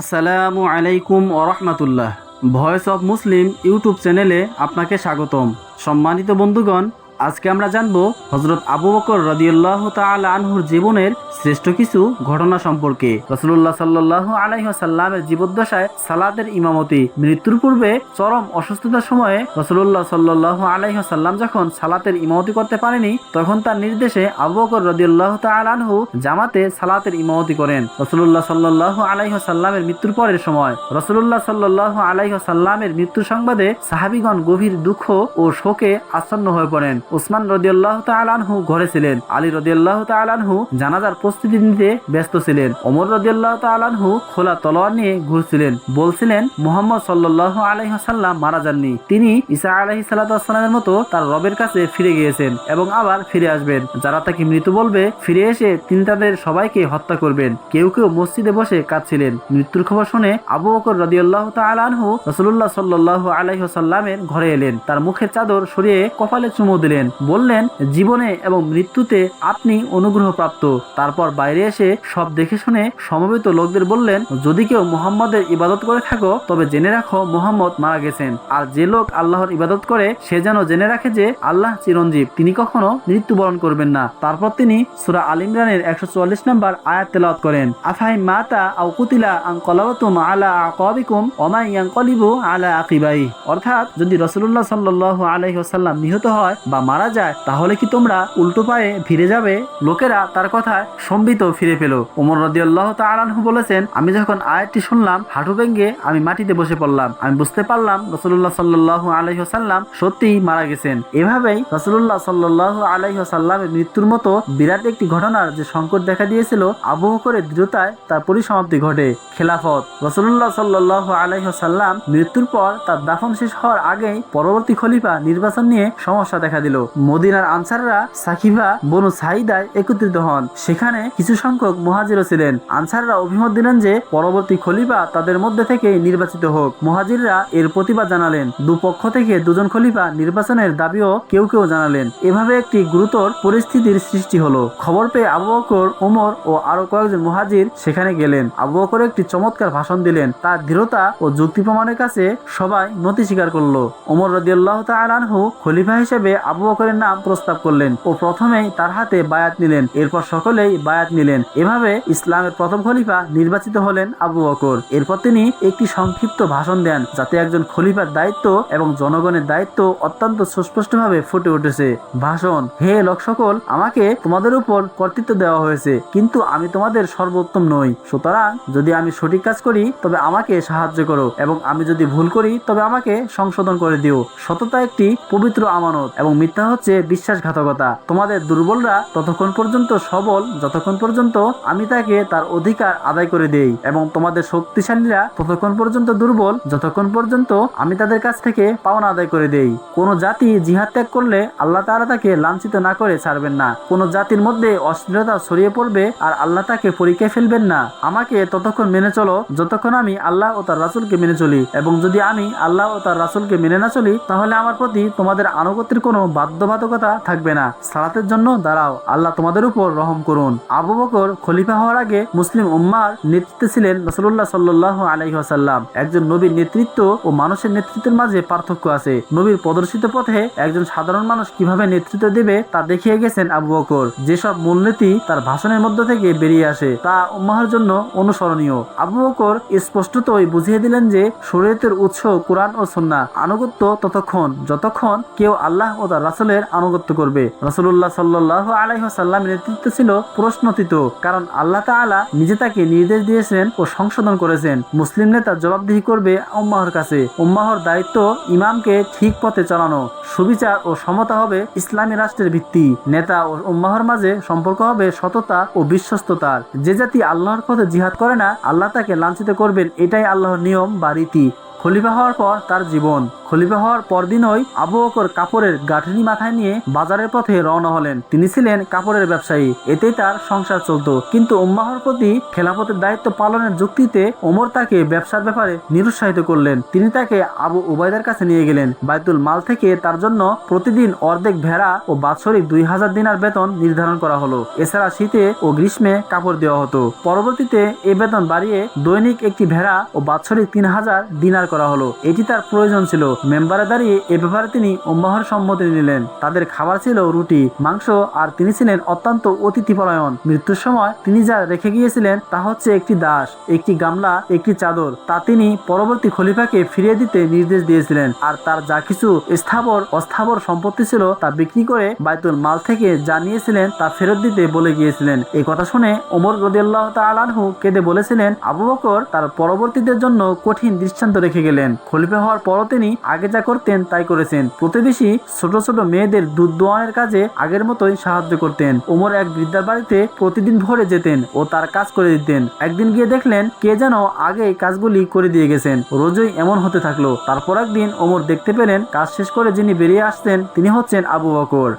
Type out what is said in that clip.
আসসালামু আলাইকুম ওরহমতুল্লাহ ভয়েস অফ মুসলিম ইউটিউব চ্যানেলে আপনাকে স্বাগতম। সম্মানিত বন্ধুগণ আজকে আমরা জানব হজরত আবু বকর রদিউল্লাহ তাল আনহুর জীবনের শ্রেষ্ঠ কিছু ঘটনা সম্পর্কে। রসুল্লাহ সাল্লাহ আলাইসাল্লামের জীবদ্দশায় সালাদের ইমামতি, মৃত্যুর পূর্বে চরম অসুস্থতার সময়ে রসুল্লাহ সাল্লাহ আলাইসাল্লাম যখন সালাতের ইমামতি করতে পারেনি, তখন তার নির্দেশে আবু বকর রদিউল্লাহ তাল আনহু জামাতে সালাতের ইমামতি করেন। রসুল্লাহ সাল্লাহ আলাইসাল্লামের মৃত্যুর পরের সময় রসুল্লাহ সাল্লাহ আলাইসাল্লামের মৃত্যুর সংবাদে সাহাবিগণ গভীর দুঃখ ও শোকে আচ্ছন্ন হয়ে পড়েন। উসমান রদিয়াল্লাহ তালানহু ঘরে ছিলেন। আলী রদিয়াল্লাহ তালানহু জানাজার প্রস্তুতি নিতে ব্যস্ত ছিলেন। ওমর রদিয়াল্লাহ তালানহু খোলা তলোয়ার নিয়ে ঘুরছিলেন। বলছিলেন, মোহাম্মদ সাল্লাহ আলহিহাসাল্লাম মারা যাননি। তিনি ঈসা আলহি সাল্লামের মতো তার রবের কাছে ফিরে গিয়েছেন এবং আবার ফিরে আসবেন। যারা তাকে মৃত বলবে, ফিরে এসে তিনি তাদের সবাইকে হত্যা করবেন। কেউ কেউ মসজিদে বসে কাঁদছিলেন। মৃত্যুর খবর শুনে আবু বকর রদিয়াল্লাহ তালানহু রসুল্লাহ সাল্লাহ আলহিহাসাল্লামের ঘরে এলেন। তার মুখের চাদর সরিয়ে কপালে চুমু দিলেন। বললেন জীবনে এবং মৃত্যুতে আপনি অনুগ্রহ প্রাপ্ত তারপর বাইরে এসে সব দেখে শুনে সমবেত লোকদের বললেন, যদি কেউ মোহাম্মদের ইবাদত করে থাকো, তবে জেনে রাখো মোহাম্মদ মারা গেছেন। আর যে লোক আল্লাহর ইবাদত করে, সে যেন জেনে রাখে যে আল্লাহ চিরঞ্জীব, তিনি কখনো মৃত্যুবরণ করবেন না। তারপর তিনি সুরা আল ইমরানের একশো চুয়াল্লিশ নম্বর আয়াত তেলাওয়াত করেন, আফাই মাতা আও কুতিলা আং কলাওয়াতুম আলা আকাবিকুম ওমা ইয়াংকলিবু আলা আকিবাই অর্থাৎ যদি রসুল্লাহ সাল্লাল্লাহু আলাইহি নিহত হয় বা মারা যায়, তাহলে কি তোমরা উল্টো পায়ে ফিরে যাবে? লোকেরা তার কথায় সম্বিত ফিরে পেল। ওমর রদিয়াল্লাহ তালানহু বলেছেন, আমি যখন আয়াতটি শুনলাম, হাঁটু ভেঙ্গে আমি মাটিতে বসে পড়লাম। আমি বুঝতে পারলাম রসুল্লাহ সাল্লাহ আলহিহাসাল্লাম সত্যিই মারা গেছেন। এভাবেই রসুল্লাহ সাল্লাহ আলহিহাসাল্লামের মৃত্যুর মতো বিরাট একটি ঘটনার যে সংকট দেখা দিয়েছিল, আবু করে দৃঢ়তায় তার পরিসমাপ্তি ঘটে। খেলাফত রসুল্লাহ সাল্লাহ আলহিহাসাল্লাম মৃত্যুর পর তার দাফন শেষ হওয়ার আগেই পরবর্তী খলিফা নির্বাচন নিয়ে সমস্যা দেখা দিল। মদিনার আনসাররা সাকিবা বনু সাইদায় একত্রিত হন। সেখানে কিছু সংখ্যক মহাজিরও ছিলেন। আনসাররা অভিমত দিলেন যে, পরবর্তী খলিফা তাদের মধ্যে থেকে নির্বাচিত হোক। মহাজিররা এর প্রতিবাদ জানালেন। দুপক্ষ থেকে দুজন খলিফা নির্বাচনের দাবিও কেউ কেউ জানালেন। এভাবে একটি গুরুতর পরিস্থিতির সৃষ্টি হলো। খবর পেয়ে আবু বকর, ওমর ও আরও কয়েকজন মহাজির সেখানে গেলেন। আবু বকর একটি চমৎকার ভাষণ দিলেন। তার দৃঢ়তা ও যুক্তি প্রমাণের কাছে সবাই নতি স্বীকার করল। ওমর রদিয়াল্লাহ তালানহু খলিফা হিসেবে আবু বকরের নাম প্রস্তাব করলেন ও প্রথমেই তার হাতে বায়াত নিলেন। এরপর সকলেই বায়াত নিলেন। এভাবে ইসলামের প্রথম খলিফা নির্বাচিত হলেন আবু বকর। এরপর তিনি একটি সংক্ষিপ্ত ভাষণ দেন, যাতে একজন খলিফার দায়িত্ব এবং জনগণের দায়িত্ব অত্যন্ত সুস্পষ্টভাবে ফুটে উঠেছে। ভাষণ, হে লোক সকল, আমাকে তোমাদের উপর কর্তৃত্ব দেওয়া হয়েছে, কিন্তু আমি তোমাদের সর্বোত্তম নই। সুতরাং যদি আমি সঠিক কাজ করি, তবে আমাকে সাহায্য করো, এবং আমি যদি ভুল করি, তবে আমাকে সংশোধন করে দিও। সততা একটি পবিত্র আমানত, এবং মিথ্যা হচ্ছে বিশ্বাসঘাতকতা। তোমাদের দুর্বলরা ততক্ষণ পর্যন্ত সবল, যতক্ষণ পর্যন্ত আমি তাকে তার অধিকার আদায় করে দেই এবং তোমাদের শক্তিশালীরা ততক্ষণ পর্যন্ত দুর্বল, যতক্ষণ পর্যন্ত আমি তাদের কাছ থেকে পাওনা আদায় করে দেই। কোন জাতি জিহাদ ত্যাগ করলে আল্লাহ তাআলা তাকে লাঞ্ছিত না করে ছাড়বেন না। কোন জাতির মধ্যে অশ্লীলতা ছড়িয়ে পড়বে আর আল্লাহ তাকে পরীক্ষায় ফেলবেন না। আমাকে ততক্ষণ মেনে চলো, যতক্ষণ আমি আল্লাহ ও তার রাসুলকে মেনে চলি। এবং যদি আমি আল্লাহ ও তার রাসুলকে মেনে না চলি, তাহলে আমার প্রতি তোমাদের আনুগত্যের কোনো বাধ্যবাধকতা থাকবে না। সালাতের জন্য দাঁড়াও, আল্লাহ তোমাদের উপর রহম করুন। আবু বকর খলিফা হওয়ার আগে মুসলিম উম্মার নেতৃত্বে ছিলেন রসুল্লাহ সাল্লাহ আলহি আসাল্লাম একজন নবীর নেতৃত্ব ও মানুষের নেতৃত্বের মাঝে পার্থক্য আছে। নবীর প্রদর্শিত পথে একজন সাধারণ মানুষ কীভাবে নেতৃত্ব দেবে তা দেখিয়ে গেছেন আবু বকর। যেসব মূলনীতি তার ভাষণের মধ্য থেকে বেরিয়ে আসে, তা উম্মাহের জন্য অনুসরণীয়। আবু বকর স্পষ্টতই বুঝিয়ে দিলেন যে শরীয়তের উৎস কোরআন ও সন্না আনুগত্য ততক্ষণ, যতক্ষণ কেউ আল্লাহ ও তার রাসুলের আনুগত্য করবে। রসুল্লাহ সাল্লাহ আলাইসাল্লাম নেতৃত্ব ছিল প্রশ্নতিত, কারণ আল্লাহ তাআলা নিজে তাকে নির্দেশ দিয়েছেন ও সংশোধন করেছেন। মুসলিম নেতা জবাবদিহি করবে উম্মাহর কাছে। উম্মাহর দায়িত্ব ইমামকে ঠিক পথে চালানো। সুবিচার ও সমতা হবে ইসলামী রাষ্ট্রের ভিত্তি। নেতা ও উম্মাহর মাঝে সম্পর্ক হবে সততা ও বিশ্বস্ততার। যে জাতি আল্লাহর পথে জিহাদ করে না, আল্লাহ তাকে লাঞ্ছিত করবেন, এটাই আল্লাহর নিয়ম বা রীতি। খলিফা হওয়ার পর তার জীবন। খলিফা হওয়ার পরদিনই আবু বকর কাপড়ের গাঁঠনি মাথায় নিয়ে বাজারের পথে রওনা হলেন। তিনি ছিলেন কাপড়ের ব্যবসায়ী। এতেই তার সংসার চলতো। কিন্তু উম্মাহর প্রতি খেলাফতের দায়িত্ব পালনের যুক্তিতে ওমর তাকে ব্যবসার ব্যাপারে নিরুৎসাহিত করলেন। তিনি তাকে আবু উবাইদার কাছে নিয়ে গেলেন। বাইতুল মাল থেকে তার জন্য প্রতিদিন অর্ধেক ভেড়া ও বাৎসরিক দুই হাজার দিনার বেতন নির্ধারণ করা হলো। এছাড়া শীতে ও গ্রীষ্মে কাপড় দেওয়া হতো। পরবর্তীতে এ বেতন বাড়িয়ে দৈনিক একটি ভেড়া ও বাৎসরিক তিন হাজার দিনার করা হলো। এটি তার প্রয়োজন ছিল। মেম্বারে দাঁড়িয়ে এ ব্যাপারে তিনি উম্মাহর সম্মতি নিলেন। তাদের খাবার ছিল রুটি, মাংস আর তিনি ছিলেন অত্যন্ত অতিথিপরায়ণ। মৃত্যুর সময় তিনি যা রেখে গিয়েছিলেন তা হচ্ছে একটি দাস, একটি গামলা, একটি চাদর। তা তিনি পরবর্তী খলিফাকে ফিরিয়ে দিতে নির্দেশ দিয়েছিলেন। আর তার যা কিছু স্থাবর, অস্থাবর সম্পত্তি ছিল তা বিক্রি করে বাইতুল মাল থেকে যা নিয়েছিলেন তা ফেরত দিতে বলে গিয়েছিলেন। এই কথা শুনে ওমর রদিয়াল্লাহ তালানহু কেঁদে বলেছিলেন, আবু বকর তার পরবর্তীদের জন্য কঠিন দৃষ্টান্ত রেখে গেলেন। খলিফা হওয়ার পরও তিনি আগে যা করতেন তাই করেছেন। প্রতিবেশী ছোট ছোট মেয়েদের দুধ দোয়ানের কাজে আগের মতোই সাহায্য করতেন। ওমর এক বৃদ্ধার বাড়িতে প্রতিদিন ভোরে যেতেন ও তার কাজ করে দিতেন। একদিন গিয়ে দেখলেন কে যেন আগে কাজগুলি করে দিয়ে গেছেন। রোজই এমন হতে থাকল। তারপর একদিন ওমর দেখতে পেলেন, কাজ শেষ করে যিনি বেরিয়ে আসতেন তিনি হচ্ছেন আবু বকর।